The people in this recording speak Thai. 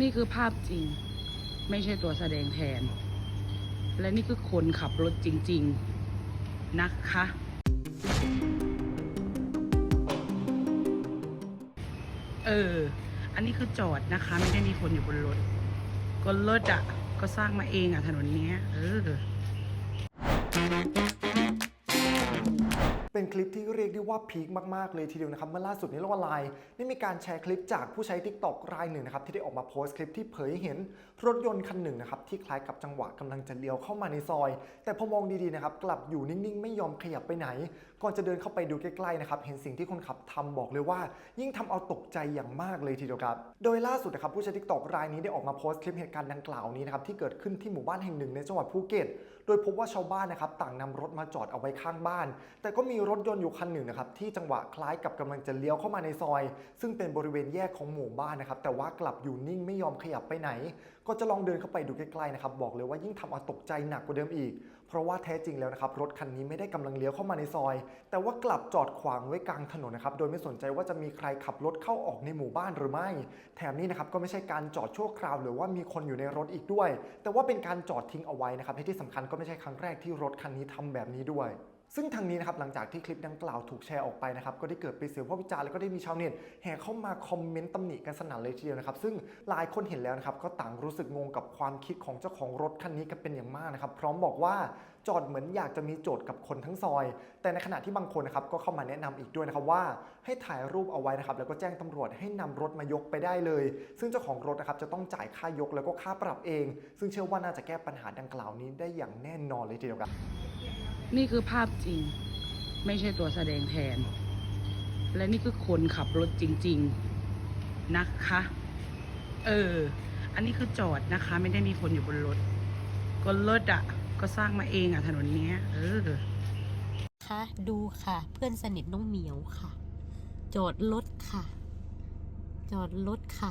นี่คือภาพจริง ไม่ใช่ตัวแสดงแทน และนี่คือคนขับรถจริง ๆ นะคะ เออ อันนี้คือจอดนะคะ ไม่ได้มีคนอยู่บนรถ ก็รถอะ ก็สร้างมาเองอะถนนนี้ เออ เป็นคลิปที่เรียกได้ว่าพีคมากๆเลยทีเดียวนะครับเมื่อล่าสุดในโลกออนไลน์ได้มีการแชร์คลิปจากผู้ใช้ t ิ k t o k รายหนึ่งนะครับที่ได้ออกมาโพสต์คลิปที่เผยเห็นรถยนต์คันหนึ่งนะครับที่คล้ายกับจังหวะกำลังจะเลี้ยวเข้ามาในซอย แต่พอมองดีๆนะครับกลับอยู่นิ่งๆ ไม่ยอมขยับไปไหน ก่อนจะเดินเข้าไปดูใกล้ๆนะครับเห็นสิ่งที่คนขับทำบอกเลยว่า ยิ่งทำเอาตกใจอย่างมากเลยทีเดียวครับโดยล่าสุดนะครับผู้ใช้ t ิ k t o k รายนี้ได้ออกมาโพสต์คลิปเหตุการณ์ดังกล่าวนี้นะครับที่เกิดขึ้นที่หมู่บ้านแห่งหนึ่งในจังหวัดภูเก็ต โดยพบว่าชาวบ้านนะครับต่างนำรถมาจอดเอาไว้ข้างบ้าน แต่ก็มีรถยนต์อยู่คันหนึ่งนะครับที่จังหวะคล้ายกับกำลังจะเลี้ยวเข้ามาในซอย ซึ่งเป็นบริเวณแยกของหมู่บ้านนะครับแต่ว่ากลับอยู่นิ่งไม่ยอมขยับไปไหน ก็จะลองเดินเข้าไปดูใกล้ๆนะครับบอกเลยว่ายิ่งทำเอาตกใจหนักกว่าเดิมอีก เพราะว่าแท้จริงแล้วนะครับรถคันนี้ไม่ได้กำลังเลี้ยวเข้ามาในซอย แต่ว่ากลับจอดขวางไว้กลางถนนนะครับโดยไม่สนใจว่าจะมีใครขับรถเข้าออกในหมู่บ้านหรือไม่ แถมนี้นะครับก็ไม่ใช่การจอดชั่วคราว หรือว่ามีคนอยู่ในรถอีกด้วย แต่ว่าเป็นการจอดทิ้งเอาไว้นะครับที่สำคัญก็ไม่ใช่ครั้งแรกที่รถคันนี้ทำแบบนี้ด้วย ซึ่งทางนี้นะครับหลังจากที่คลิปดังกล่าวถูกแชร์ออกไปนะครับก็ได้เกิดเป็นเสียงวิพวิจารณ์แล้วก็ได้มีชาวเน็ตแห่เข้ามาคอมเมนต์ตำหนิกันสนั่นเลยทีเดียวนะครับซึ่งหลายคนเห็นแล้วนะครับก็ต่างรู้สึกงงกับความคิดของเจ้าของรถคันนี้กันเป็นอย่างมากนะครับพร้อมบอกว่าจอดเหมือนอยากจะมีโจทย์กับคนทั้งซอย แต่ในขณะที่บางคนนะครับก็เข้ามาแนะนำอีกด้วยนะครับว่า ให้ถ่ายรูปเอาไว้นะครับแล้วก็แจ้งตำรวจให้นำรถมายกไปได้เลย ซึ่งเจ้าของรถนะครับจะต้องจ่ายค่ายกแล้วก็ค่าปรับเอง ซึ่งเชื่อว่าน่าจะแก้ปัญหาดังกล่าวนี้ได้อย่างแน่นอนเลยทีเดียวครับ นี่คือภาพจริง ไม่ใช่ตัวแสดงแทน และนี่คือคนขับรถจริง ๆ นะคะ เออ อันนี้คือจอดนะคะ ไม่ได้มีคนอยู่บนรถ ก็รถอะ ก็สร้างมาเองอะถนนเนี้ย เออคะดูค่ะ เพื่อนสนิทน้องเหมียวค่ะ จอดรถค่ะ จอดรถค่ะ